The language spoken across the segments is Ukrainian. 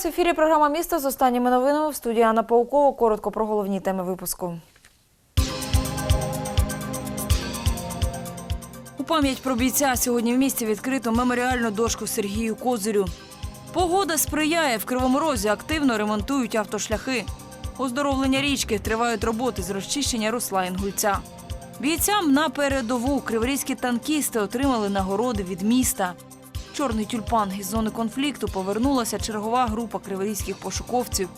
вас в ефірі програма місто з останніми новинами в студії Анна Паукова. Коротко про головні теми випуску. У пам'ять про бійця сьогодні в місті відкрито меморіальну дошку Сергію Козирю. Погода сприяє в Кривому Розі. Активно ремонтують автошляхи. Оздоровлення річки тривають роботи з розчищення русла Інгульця. Бійцям на передову криворізькі танкісти отримали нагороди від міста. Чорний тюльпан із зони конфлікту повернулася чергова група криворізьких пошуковців.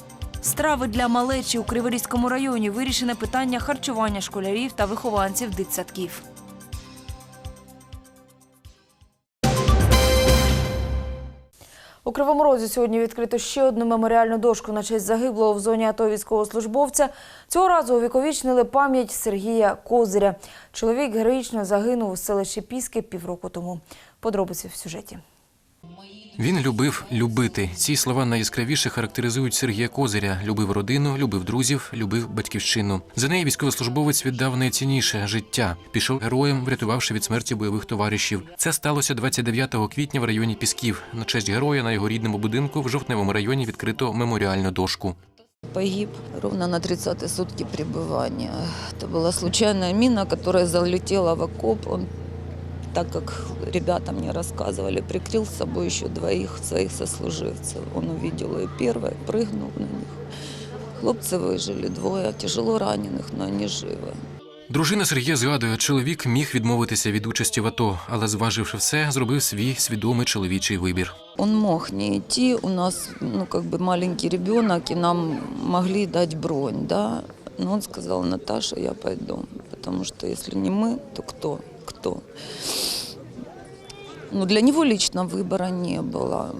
Страви для малечі у Криворізькому районі вирішене питання харчування школярів та вихованців дитсадків. У Кривому Розі сьогодні відкрито ще одну меморіальну дошку на честь загиблого в зоні АТО військовослужбовця. Цього разу увіковічнили пам'ять Сергія Козиря. Чоловік героїчно загинув у селищі Піски півроку тому. Подробиці в сюжеті. Він любив любити. Ці слова найяскравіше характеризують Сергія Козиря. Любив родину, любив друзів, любив батьківщину. За неї військовослужбовець віддав найцінніше життя. Пішов героєм, врятувавши від смерті бойових товаришів. Це сталося 29 квітня в районі Пісків. На честь героя на його рідному будинку в жовтневому районі відкрито меморіальну дошку. Погиб ровно на 30 сутки пребывания. Это была случайная мина, которая залетела в окоп. Он, так как ребята мне рассказывали, прикрыл с собой еще двоих своих сослуживцев. Он увидел ее первой, прыгнул на них. Хлопцы выжили, двое тяжело раненых, но они живы. Дружина Сергія згадує, чоловік міг відмовитися від участі в АТО, але зваживши все, зробив свій свідомий чоловічий вибір. Он мог не идти, у нас ну, как бы маленький ребенок, и нам могли дать бронь, да. Но он сказал, Наташа, я пойду, потому что если не мы, то кто? Кто? Ну, для него лично выбора не было.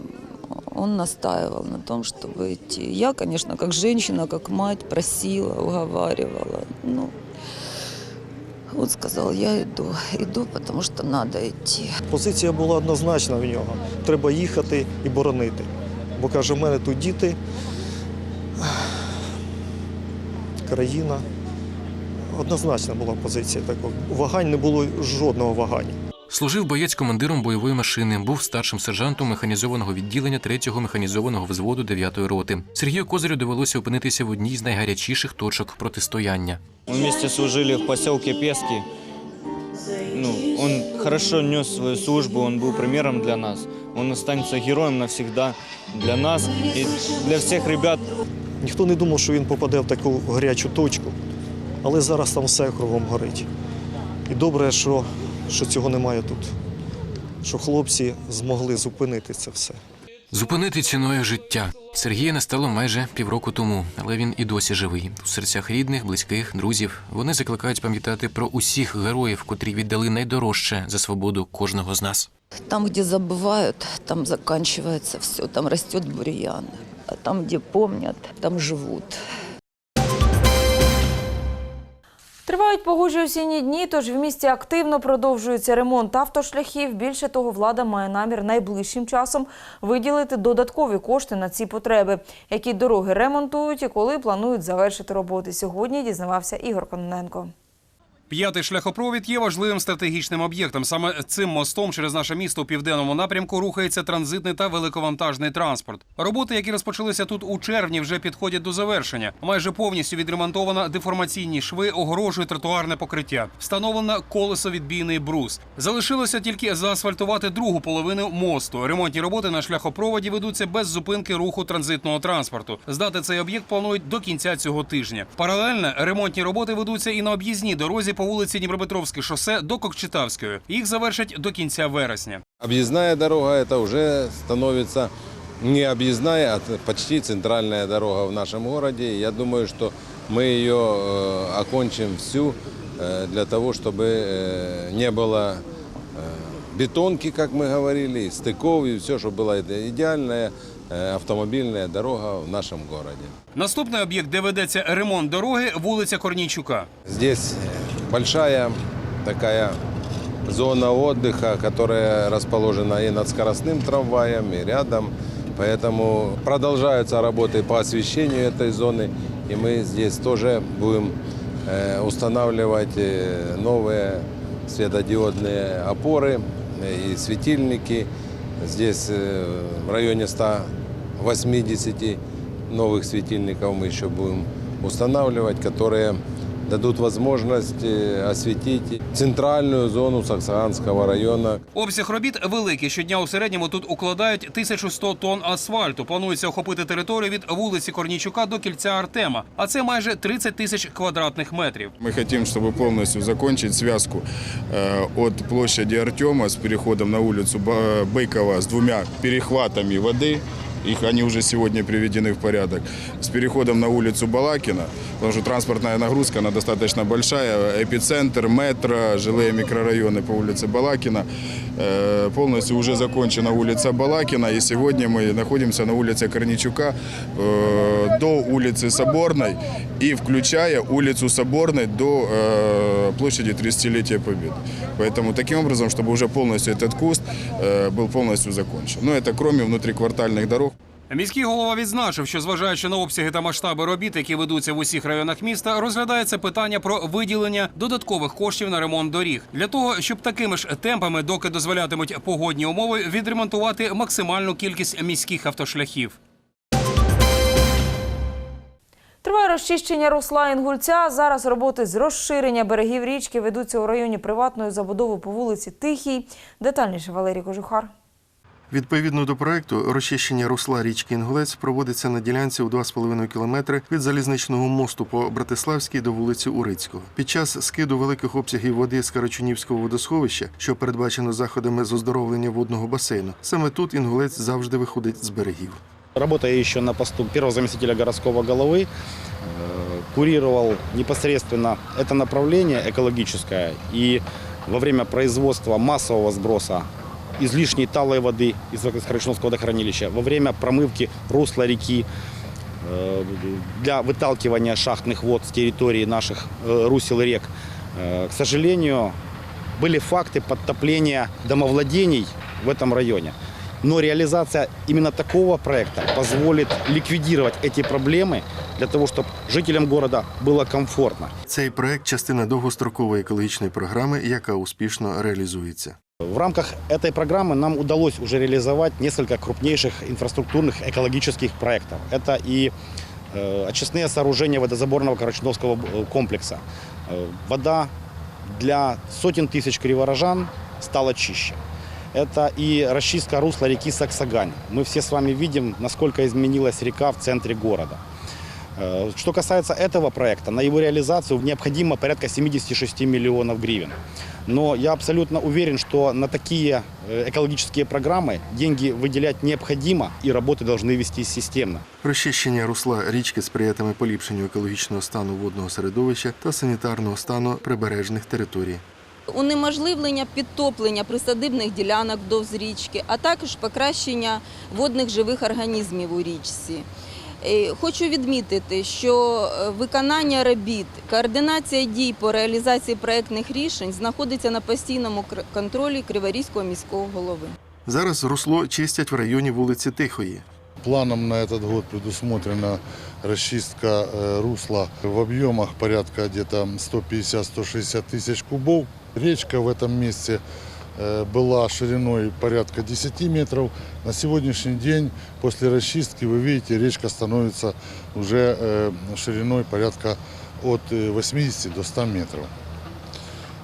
Он настаивал на том, чтобы идти. Я, конечно, как женщина, как мать, просила, уговаривала. Ну, он сказал, я иду, иду, потому что надо идти. Позиція була однозначна в нього. Треба їхати і боронити. Бо каже, в мене тут діти, країна. Однозначна була позиція така. Вагань не було жодного вагання. Служив боєць командиром бойової машини, був старшим сержантом механізованого відділення 3-го механізованого взводу 9-ї роти. Сергію Козирю довелося опинитися в одній з найгарячіших точок протистояння. Мы вместе служили в поселке Пески. Ну, он хорошо нес свою службу, он был примером для нас. Он останется героем навсегда для нас и для всех ребят. Ніхто не думав, що він попаде в таку гарячу точку, але зараз там все кругом горить. І добре, що, що цього немає тут. Що хлопці змогли зупинити це все. Зупинити ціною життя. Сергія не стало майже півроку тому, але він і досі живий. У серцях рідних, близьких, друзів. Вони закликають пам'ятати про усіх героїв, котрі віддали найдорожче за свободу кожного з нас. Там, где забывают, там заканчивается все, там растет бурьян. А там, где помнят, там живут. Тривають погожі осінні дні, тож в місті активно продовжується ремонт автошляхів. Більше того, влада має намір найближчим часом виділити додаткові кошти на ці потреби, які дороги ремонтують і коли планують завершити роботи. Сьогодні дізнавався Ігор Кононенко. П'ятий шляхопровід є важливим стратегічним об'єктом. Саме цим мостом через наше місто у південному напрямку рухається транзитний та великовантажний транспорт. Роботи, які розпочалися тут у червні, вже підходять до завершення. Майже повністю відремонтовано деформаційні шви, огорожує тротуарне покриття. Встановлено колесовідбійний брус. Залишилося тільки заасфальтувати другу половину мосту. Ремонтні роботи на шляхопроводі ведуться без зупинки руху транзитного транспорту. Здати цей об'єкт планують до кінця цього тижня. Паралельно ремонтні роботи ведуться і на об'їзній дорозі по вулиці Дніпропетровське шосе до Кокчетавської. Їх завершать до кінця вересня. Объездная дорога это уже становится не объездная, а почти центральная дорога в нашем городе. Я думаю, что мы ее э, окончим всю э, для того, чтобы э, не было э, бетонки, как мы говорили, стыков и все, чтобы была это идеальная э, автомобильная дорога в нашем городе. Наступний об'єкт, де ведеться ремонт дороги, вулиця Корнійчука. Здесь э, большая такая зона отдыха, которая расположена и над скоростным трамваем, и рядом. Поэтому продолжаются работы по освещению этой зоны. И мы здесь тоже будем э, устанавливать э, новые светодиодные опоры э, и светильники. Здесь в районе 100 80 новых светильников мы еще будем устанавливать, которые дадут возможность э, осветить центральную зону Саксаганского района. Обсяг робіт великий. Щодня у середньому тут укладають 1100 тонн асфальту. Планується охопити територію від вулиці Корнійчука до кільця Артема. А це майже 30 тисяч квадратних метрів. Мы хотим, чтобы полностью закончить связку э, от площади Артема с переходом на улицу Ба- Быкова с двумя перехватами воды. Их они уже сегодня приведены в порядок. С переходом на улицу Балакина, потому что транспортная нагрузка она достаточно большая. Эпицентр, метро, жилые микрорайоны по улице Балакина. Э, Полностью уже закончена улица Балакина. И сегодня мы находимся на улице Корничука э, до улицы Соборной и включая улицу Соборной до э, площади 30-летия Победы. Поэтому таким образом, чтобы уже полностью этот куст э, был полностью закончен. Но это кроме внутриквартальных дорог. Міський голова відзначив, що зважаючи на обсяги та масштаби робіт, які ведуться в усіх районах міста, розглядається питання про виділення додаткових коштів на ремонт доріг для того, щоб такими ж темпами, доки дозволятимуть погодні умови, відремонтувати максимальну кількість міських автошляхів. Триває розчищення русла Інгульця. Зараз роботи з розширення берегів річки ведуться у районі приватної забудови по вулиці Тихій. Детальніше Валерій Кожухар. Відповідно до проекту, розчищення русла річки Інгулець проводиться на ділянці у 2,5 кілометри від залізничного мосту по Братиславській до вулиці Урицького. Під час скиду великих обсягів води з Карачунівського водосховища, що передбачено заходами з оздоровлення водного басейну, саме тут Інгулець завжди виходить з берегів. Работая еще на посту первого заместителя городского головы, э, курировал непосредственно это направление экологическое. И во время производства массового сброса излишней талой воды из Карачуновского водохранилища, во время промывки русла реки, э, для выталкивания шахтных вод с территории наших э, русел и рек, э, к сожалению, были факты подтопления домовладений в этом районе. Но реализация именно такого проекта позволит ликвидировать эти проблемы для того, чтобы жителям города было комфортно. Цей проект частина довгострокової екологічної програми, яка успішно реалізується. В рамках этой программы нам удалось уже реализовать несколько крупнейших инфраструктурных экологических проектов. Это и э, очистные сооружения водозаборного Карачуновского э, комплекса. Э, вода для сотен тысяч криворожан стала чище. Это и расчистка русла реки Саксагань. Мы все с вами видим, насколько изменилась река в центре города. Э, Что касается этого проекта, на его реализацию необходимо порядка 76 миллионов гривен. Но я абсолютно уверен, что на такие э, экологические программы деньги выделять необходимо и работы должны вестись системно. Розчищення русла річки сприятиме поліпшенню екологічного стану водного середовища та санітарного стану прибережних територій. Унеможливлення підтоплення присадибних ділянок вдовж річки, а також покращення водних живих організмів у річці. Е, Хочу відмітити, що е, виконання робіт, координація дій по реалізації проектних рішень знаходиться на постійному кр- контролі Криворізького міського голови. Зараз русло чистять в районі вулиці Тихої. Планом на этот год предусмотрена расчистка э, русла в объемах порядка где-то 150-160 тысяч кубов. Речка в этом месте э, была шириной порядка 10 метров. На сегодняшний день после расчистки, вы видите, речка становится уже э, шириной порядка от э, 80 до 100 метров.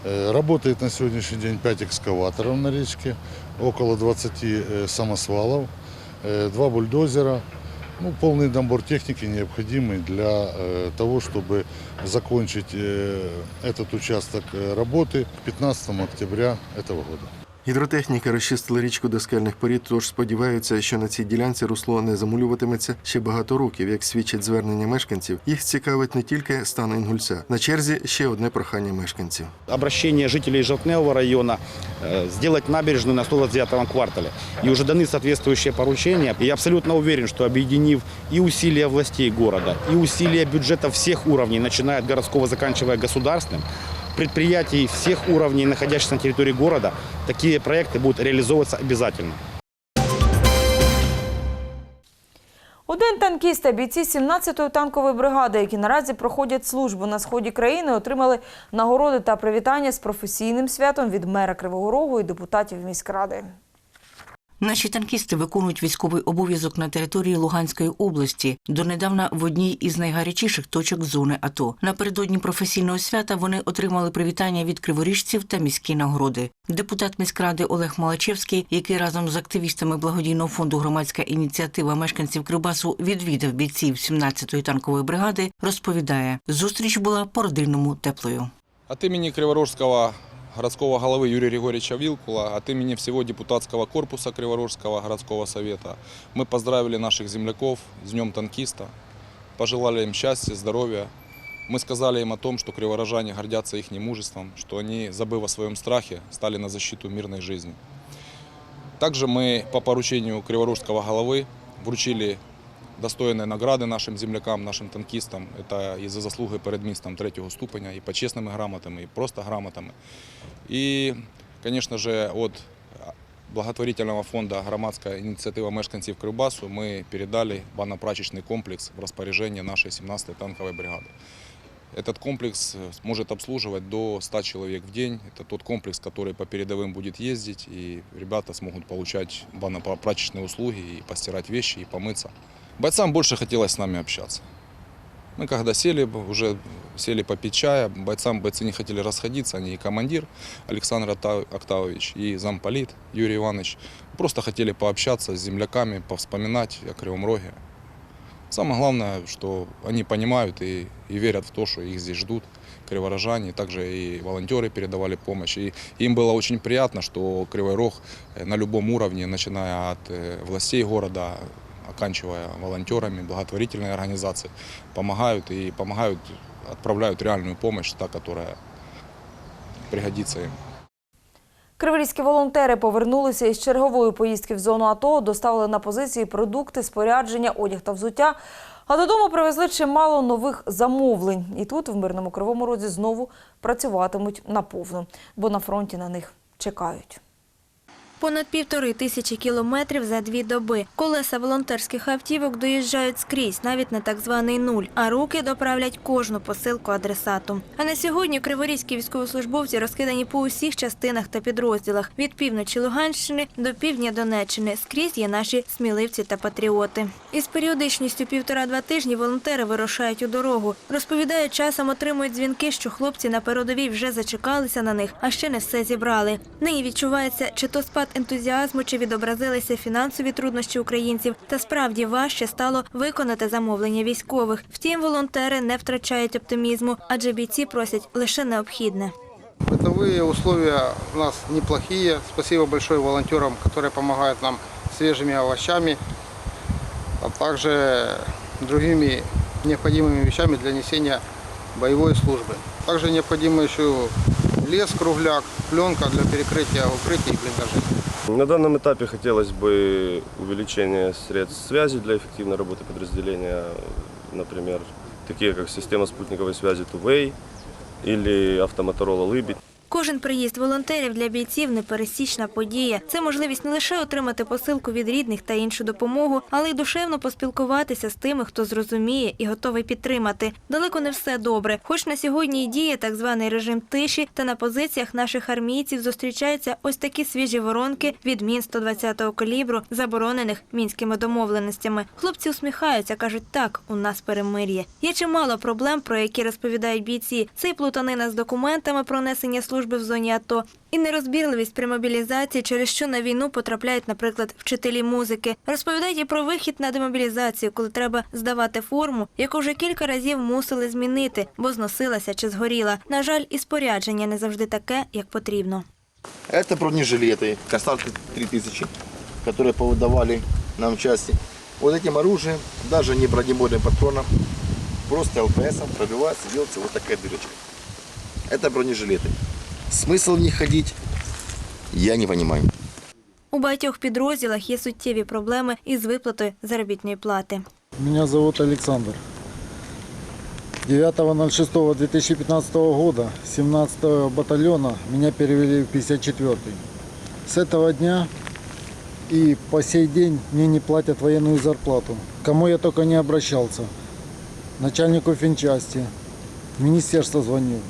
Э, Работает на сегодняшний день 5 экскаваторов на речке, около 20 э, самосвалов, э, два бульдозера. Ну, полный набор техники необходимый для э, того, чтобы закончить э, этот участок э, работы к 15 октября этого года. Гідротехніки розчистили річку до скельних порід, тож сподіваються, що на цій ділянці русло не замулюватиметься ще багато років. Як свідчать звернення мешканців, їх цікавить не тільки стан Інгульця. На черзі ще одне прохання мешканців. Обращение жителей Желтневого района э, сделать набережную на 129 квартале. И уже даны соответствующие поручения. И я абсолютно уверен, что объединив и усилия властей города, и усилия бюджета всех уровней, начиная от городского, заканчивая государственным, предприятий всех уровней, находящихся на территории города, такие проекты будут реализовываться обязательно. Один танкіст та бійці 17-ї танкової бригади, які наразі проходять службу на сході країни, отримали нагороди та привітання з професійним святом від мера Кривого Рогу і депутатів міськради. Наші танкісти виконують військовий обов'язок на території Луганської області, донедавна в одній із найгарячіших точок зони АТО. Напередодні професійного свята вони отримали привітання від криворіжців та міські нагороди. Депутат міськради Олег Малачевський, який разом з активістами благодійного фонду громадська ініціатива мешканців Кривбасу відвідав бійців 17-ї танкової бригади, розповідає, зустріч була по-родинному теплою. От имени Криворожского городского головы Юрия Григорьевича Вилкула, от имени всего депутатского корпуса Криворожского городского совета мы поздравили наших земляков с Днем танкиста, пожелали им счастья, здоровья. Мы сказали им о том, что криворожане гордятся их мужеством, что они, забыв о своем страхе, стали на защиту мирной жизни. Также мы по поручению Криворожского головы вручили достойные награды нашим землякам, нашим танкистам. Это и за заслуги перед містом третього ступеня, и почесними грамотами, и просто грамотами. И, конечно же, от благотворительного фонда «Громадская инициатива мешканців Кривбасу» мы передали банно-прачечный комплекс в распоряжение нашей 17-й танковой бригады. Этот комплекс э, может обслуживать до 100 человек в день. Это тот комплекс, который по передовым будет ездить, и ребята смогут получать банно-прачечные услуги, и постирать вещи, и помыться. Бойцам больше хотелось с нами общаться. Мы когда сели, уже сели попить чая, бойцам бойцы не хотели расходиться, они и командир Александр Октавович, и замполит Юрий Иванович. Просто хотели пообщаться с земляками, повспоминать о Кривом Роге. Самое главное, что они понимают и, и верят в то, что их здесь ждут криворожане, также и волонтеры передавали помощь. И им было очень приятно, что Кривой Рог э, на любом уровне, начиная от э, властей города, оканчивая волонтерами, благотворительные организации, помогают и помогают, отправляют реальную помощь, та, которая пригодится им. Криворізькі волонтери повернулися із чергової поїздки в зону АТО, доставили на позиції продукти, спорядження, одяг та взуття. А додому привезли чимало нових замовлень. І тут, в мирному кривому розі, знову працюватимуть наповну, бо на фронті на них чекають. Понад півтори тисячі кілометрів за дві доби. Колеса волонтерських автівок доїжджають скрізь, навіть на так званий нуль, а руки доправлять кожну посилку адресату. А на сьогодні криворізькі військовослужбовці розкидані по усіх частинах та підрозділах від півночі Луганщини до півдня Донеччини. Скрізь є наші сміливці та патріоти. Із періодичністю півтора-два тижні волонтери вирушають у дорогу. Розповідають, часом отримують дзвінки, що хлопці на передовій вже зачекалися на них, а ще не все зібрали. Нині відчувається, чи то спад ентузіазму, чи відобразилися фінансові труднощі українців. Та справді важче стало виконати замовлення військових. Втім, волонтери не втрачають оптимізму, адже бійці просять лише необхідне. Бытовые условия у нас неплохие. Спасибо большое волонтерам, которые помогают нам свежими овощами, а также другими необходимыми вещами для несения боевой службы. Также необходимо еще лес, кругляк, пленка для перекрытия укрытий и блиндажей. На данном этапе хотелось бы увеличения средств связи для эффективной работы подразделения, например, такие как система спутниковой связи Тувей или автомоторола Лыбедь. Кожен приїзд волонтерів для бійців непересічна подія. Це можливість не лише отримати посилку від рідних та іншу допомогу, але й душевно поспілкуватися з тими, хто зрозуміє і готовий підтримати. Далеко не все добре. Хоч на сьогодні і діє так званий режим тиші, та на позиціях наших армійців зустрічаються ось такі свіжі воронки від мін 120-го калібру, заборонених мінськими домовленостями. Хлопці усміхаються, кажуть, так, у нас перемир'я. Є чимало проблем, про які розповідають бійці. Це й плутанина з документами про несення служби в зоні АТО, і нерозбірливість при мобілізації, через що на війну потрапляють, наприклад, вчителі музики. Розповідають і про вихід на демобілізацію, коли треба здавати форму, яку вже кілька разів мусили змінити, бо зносилася чи згоріла. На жаль, і спорядження не завжди таке, як потрібно. Это бронежилеты, Касатка 3000, которые повыдавали нам в части. Вот этим оружием, даже не бронебойным патроном, просто ЛПСом пробивается, делается вот такая дырочка. Это бронежилеты. Смысл в них ходить, я не понимаю. У багатьох підрозділах є суттєві проблеми із виплатою заробітної плати. Меня зовут Александр. 9.06.2015 года 17 батальона меня перевели в 54-й. С этого дня и по сей день мне не платят военную зарплату. Кому я только не обращался. Начальнику финчасти, в министерство звонил.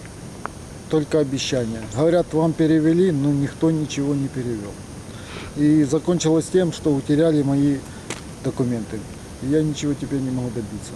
Только обещания. Говорят, вам перевели, но никто ничего не перевел. И закончилось тем, что утеряли мои документы. И я ничего теперь не могу добиться.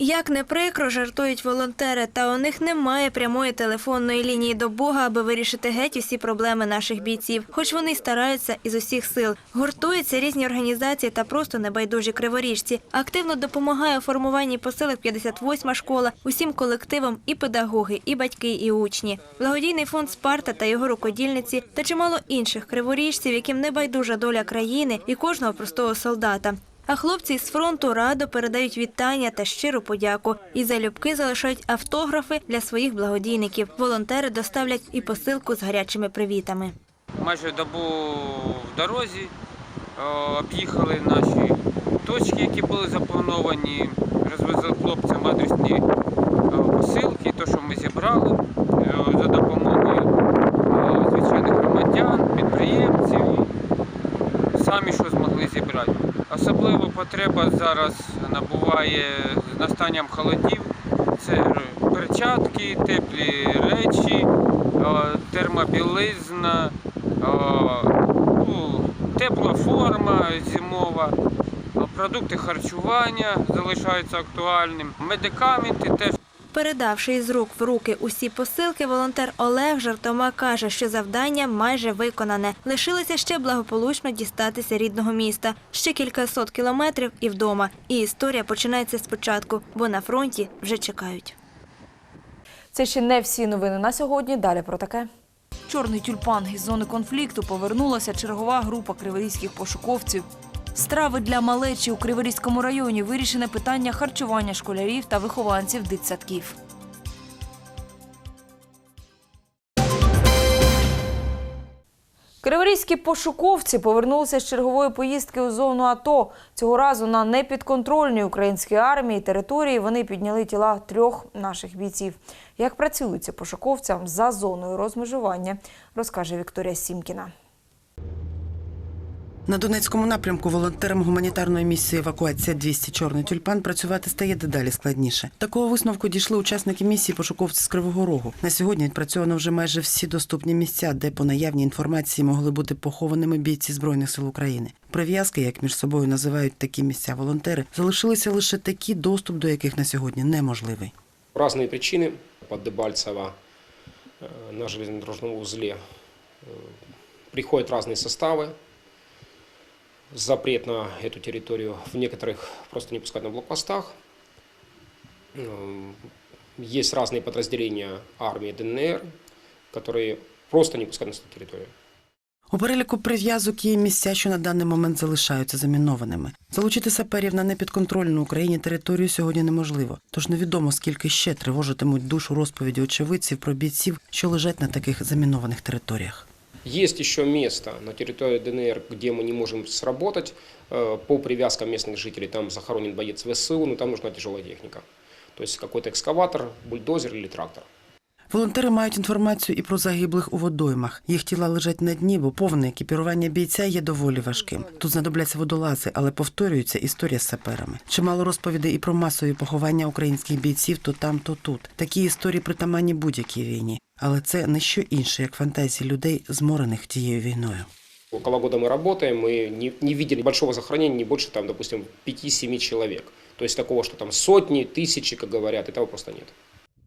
Як не прикро, жартують волонтери, та у них немає прямої телефонної лінії до Бога, аби вирішити геть усі проблеми наших бійців. Хоч вони стараються із усіх сил. Гуртуються різні організації та просто небайдужі криворіжці. Активно допомагає у формуванні посилок 58-ма школа, усім колективам і педагоги, і батьки, і учні. Благодійний фонд Спарта та його рукодільниці та чимало інших криворіжців, яким не байдужа доля країни і кожного простого солдата. А хлопці з фронту радо передають вітання та щиру подяку. І залюбки залишають автографи для своїх благодійників. Волонтери доставлять і посилку з гарячими привітами. майже добу в дорозі, е, об'їхали наші точки, які були заплановані, розвезли хлопцям адресні е, посилки, то, що ми зібрали е, за допомогою звичайних громадян, підприємців самі що змогли зібрати. Особливо потреба зараз набуває з настанням холодів. Це перчатки, теплі речі, термобілизна, ну, тепла форма зимова, продукти харчування залишаються актуальним, медикаменти теж. Передавши із рук в руки усі посилки, волонтер Олег жартома каже, що завдання майже виконане. Лишилося ще благополучно дістатися рідного міста. Ще кількасот кілометрів і вдома. І історія починається спочатку, бо на фронті вже чекають. Це ще не всі новини на сьогодні. Далі про таке. Чорний тюльпан із зони конфлікту повернулася чергова група криворізьких пошуковців. Страви для малечі у Криворізькому районі вирішене питання харчування школярів та вихованців дитсадків. Криворізькі пошуковці повернулися з чергової поїздки у зону АТО. Цього разу на непідконтрольній українській армії території вони підняли тіла трьох наших бійців. Як працюються пошуковцям за зоною розмежування, розкаже Вікторія Сімкіна. На Донецькому напрямку волонтерам гуманітарної місії евакуація 200 чорний тюльпан працювати стає дедалі складніше. Такого висновку дійшли учасники місії пошуковці з Кривого Рогу. На сьогодні відпрацьовано вже майже всі доступні місця, де по наявній інформації могли бути похованими бійці збройних сил України. Прив'язки, як між собою називають такі місця волонтери, залишилися лише такі, доступ до яких на сьогодні неможливий. Разные причины. Под Дебальцево э, на железнодорожном узле э, приходят разные составы. Запрет на эту территорию в некоторых просто не пускать на блокпостах. Э, Есть разные подразделения армии ДНР, которые просто не пускают на эту территорию. У переліку прив'язок є місця, що на даний момент залишаються замінованими. Залучити саперів на непідконтрольну Україні територію сьогодні неможливо, тож невідомо скільки ще тривожитимуть душу розповіді очевидців про бійців, що лежать на таких замінованих територіях. Есть еще место на территории ДНР, где мы не можем сработать э, по привязкам местных жителей. Там захоронен боец ВСУ, но там нужна тяжелая техника. То есть какой-то экскаватор, бульдозер или трактор. Волонтери мають інформацію і про загиблих у водоймах. Їх тіла лежать на дні, бо повне екіпірування бійця є доволі важким. Тут знадобляться водолази, але повторюється історія з саперами. Чимало розповідей і про масові поховання українських бійців то там, то тут. Такі історії притаманні будь-якій війні. Але це не що інше, як фантазії людей, зморених тією війною. Около года мы работаем, мы не, не видели большого захоронения, не больше, там, допустим, 5-7 человек. То есть такого, что там сотни, тысячи, как говорят, этого просто нет.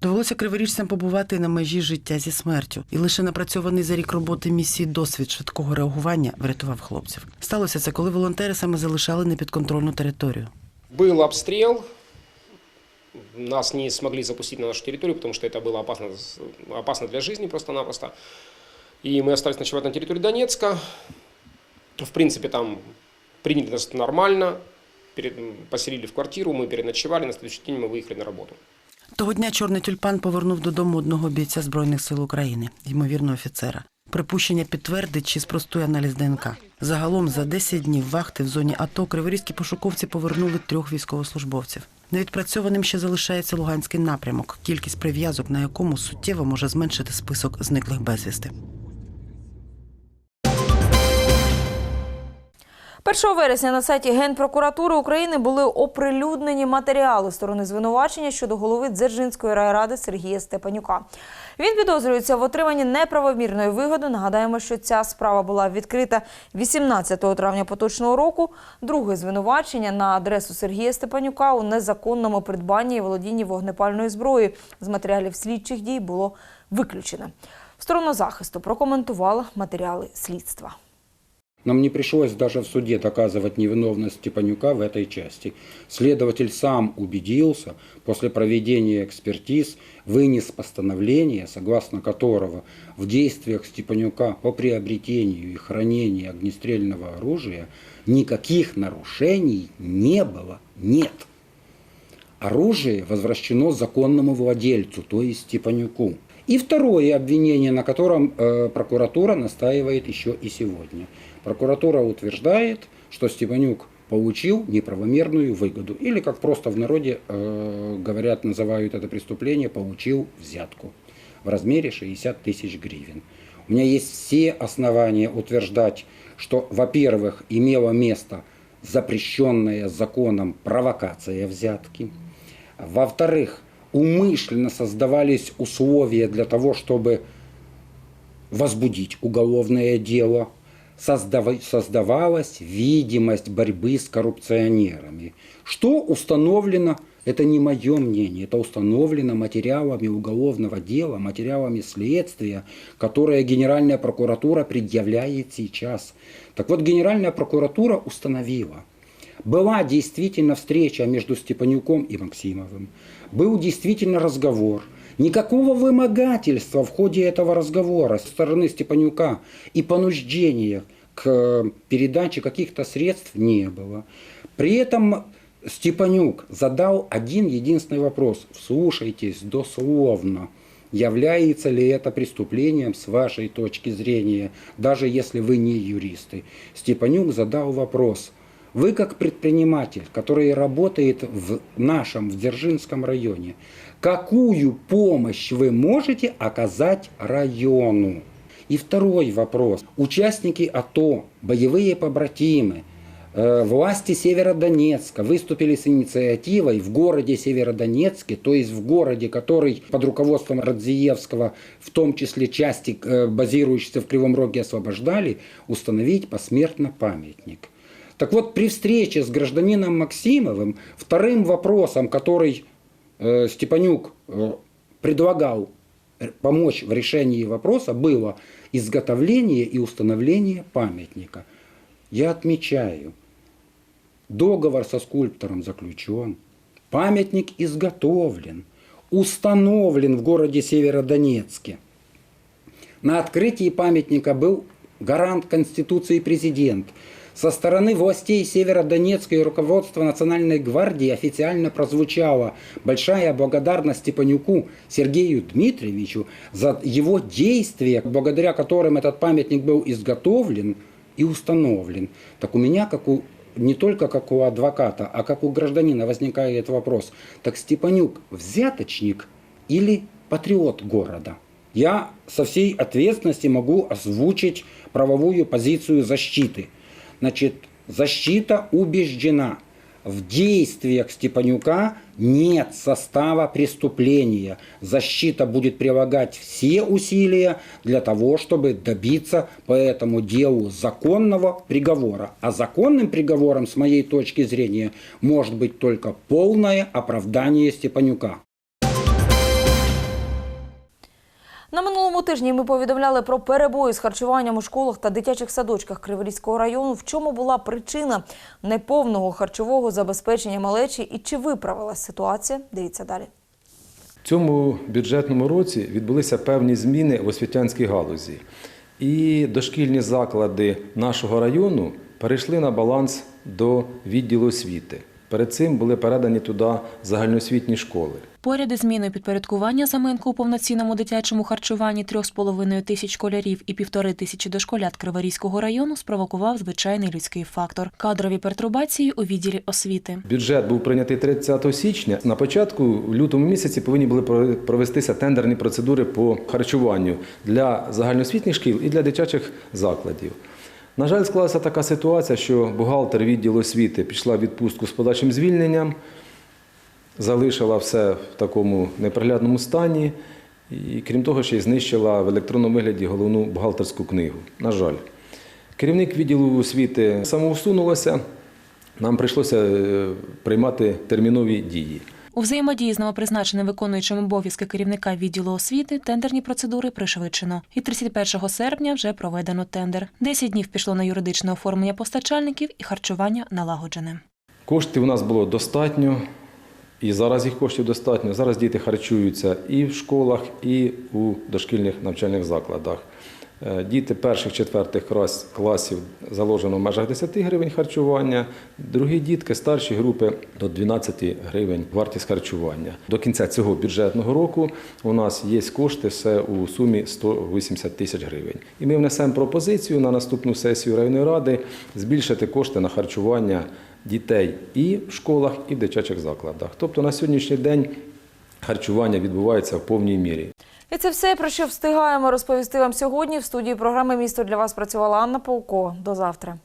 Довелося криворіжцям побувати на межі життя зі смертю, і лише напрацьований за рік роботи місії досвід швидкого реагування врятував хлопців. Сталося це, коли волонтери саме залишали непідконтрольну територію. Был обстрел, нас не смогли запустить на нашу территорию, потому что это было опасно, опасно для жизни просто-напросто. И мы остались ночевать на территории Донецка. В принципе, там приняли нас нормально, пере- поселили в квартиру, мы переночевали, на следующий день мы выехали на работу. Того дня чорний тюльпан повернув додому одного бійця збройних сил України, ймовірно, офіцера. Припущення підтвердить чи спростує аналіз ДНК. Загалом за 10 днів вахти в зоні АТО криворізькі пошуковці повернули трьох військовослужбовців. Невідпрацьованим ще залишається Луганський напрямок, кількість прив'язок на якому суттєво може зменшити список зниклих безвісти. 1 вересня на сайті Генпрокуратури України були оприлюднені матеріали сторони звинувачення щодо голови Дзержинської райради Сергія Степанюка. Він підозрюється в отриманні неправомірної вигоди. Нагадаємо, що ця справа була відкрита 18 травня поточного року. Друге звинувачення на адресу Сергія Степанюка у незаконному придбанні і володінні вогнепальної зброї з матеріалів слідчих дій було виключено. Сторона захисту прокоментувала матеріали слідства. Нам не пришлось даже в суде доказывать невиновность Степанюка в этой части. Следователь сам убедился, после проведения экспертиз, вынес постановление, согласно которого в действиях Степанюка по приобретению и хранению огнестрельного оружия никаких нарушений не было, нет. Оружие возвращено законному владельцу, то есть Степанюку. И второе обвинение, на котором э, прокуратура настаивает еще и сегодня. Прокуратура утверждает, что Степанюк получил неправомерную выгоду. Или, как просто в народе э, говорят, называют это преступление, получил взятку в размере 60 тысяч гривен. У меня есть все основания утверждать, что, во-первых, имело место запрещенная законом провокация взятки. Во-вторых, умышленно создавались условия для того, чтобы возбудить уголовное дело. Создава- Создавалась видимость борьбы с коррупционерами. Что установлено, это не мое мнение, это установлено материалами уголовного дела, материалами следствия, которые Генеральная прокуратура предъявляет сейчас. Так вот, Генеральная прокуратура установила, была действительно встреча между Степанюком и Максимовым. Был действительно разговор. Никакого вымогательства в ходе этого разговора со стороны Степанюка и понуждения к передаче каких-то средств не было. При этом Степанюк задал один единственный вопрос. Вслушайтесь дословно. Является ли это преступлением с вашей точки зрения, даже если вы не юристы? Степанюк задал вопрос. Вы как предприниматель, который работает в нашем, в Дзержинском районе, какую помощь вы можете оказать району? И второй вопрос. Участники АТО, боевые побратимы, э, власти Северодонецка выступили с инициативой в городе Северодонецке, то есть в городе, который под руководством Радзиевского, в том числе части, э, базирующиеся в Кривом Роге, освобождали, установить посмертно памятник. Так вот, при встрече с гражданином Максимовым, вторым вопросом, который э, Степанюк э, предлагал э, помочь в решении вопроса, было изготовление и установление памятника. Я отмечаю, договор со скульптором заключен, памятник изготовлен, установлен в городе Северодонецке. На открытии памятника был гарант Конституции президент. Со стороны властей Северодонецка и руководства Национальной гвардии официально прозвучала большая благодарность Степанюку Сергею Дмитриевичу за его действия, благодаря которым этот памятник был изготовлен и установлен. Так у меня, как у не только как у адвоката, а как у гражданина возникает вопрос, так Степанюк взяточник или патриот города? Я со всей ответственности могу озвучить правовую позицию защиты. Значит, защита убеждена, в действиях Степанюка нет состава преступления. Защита будет прилагать все усилия для того, чтобы добиться по этому делу законного приговора. А законным приговором, с моей точки зрения, может быть только полное оправдание Степанюка. На минулому тижні ми повідомляли про перебої з харчуванням у школах та дитячих садочках Криворізького району. В чому була причина неповного харчового забезпечення малечі і чи виправилась ситуація? Дивіться далі. В цьому бюджетному році відбулися певні зміни в освітянській галузі. І дошкільні заклади нашого району перейшли на баланс до відділу освіти. Перед цим були передані туди загальноосвітні школи. Поряд із зміною підпорядкування Заменку у повноцінному дитячому харчуванні 3,5 тисяч школярів і півтори тисячі дошколят Криворізького району спровокував звичайний людський фактор кадрові пертурбації у відділі освіти. Бюджет був прийнятий 30 січня. На початку, в лютому місяці, повинні були провестися тендерні процедури по харчуванню для загальноосвітніх шкіл і для дитячих закладів. На жаль, склалася така ситуація, що бухгалтер відділу освіти пішла в відпустку з подальшим звільненням, залишила все в такому неприглядному стані і, крім того, ще й знищила в електронному вигляді головну бухгалтерську книгу. На жаль, керівник відділу освіти самоусунулася, нам прийшлося е, приймати термінові дії. У взаємодії з новопризначеним виконуючим обов'язки керівника відділу освіти тендерні процедури пришвидшено. І 31 серпня вже проведено тендер. 10 днів пішло на юридичне оформлення постачальників і харчування налагоджене. Коштів у нас було достатньо, і зараз їх коштів достатньо. Зараз діти харчуються і в школах, і у дошкільних навчальних закладах. Е, Діти перших четвертих класів заложено в межах 10 гривень харчування, другі дітки старші групи до 12 гривень вартість харчування. До кінця цього бюджетного року у нас є кошти все у сумі 180 тисяч гривень. І ми внесемо пропозицію на наступну сесію районної ради збільшити кошти на харчування дітей і в школах, і в дитячих закладах. Тобто на сьогоднішній день харчування відбувається в повній мірі. І це все, про що встигаємо розповісти вам сьогодні. В студії програми Місто для вас працювала Анна Полко. До завтра.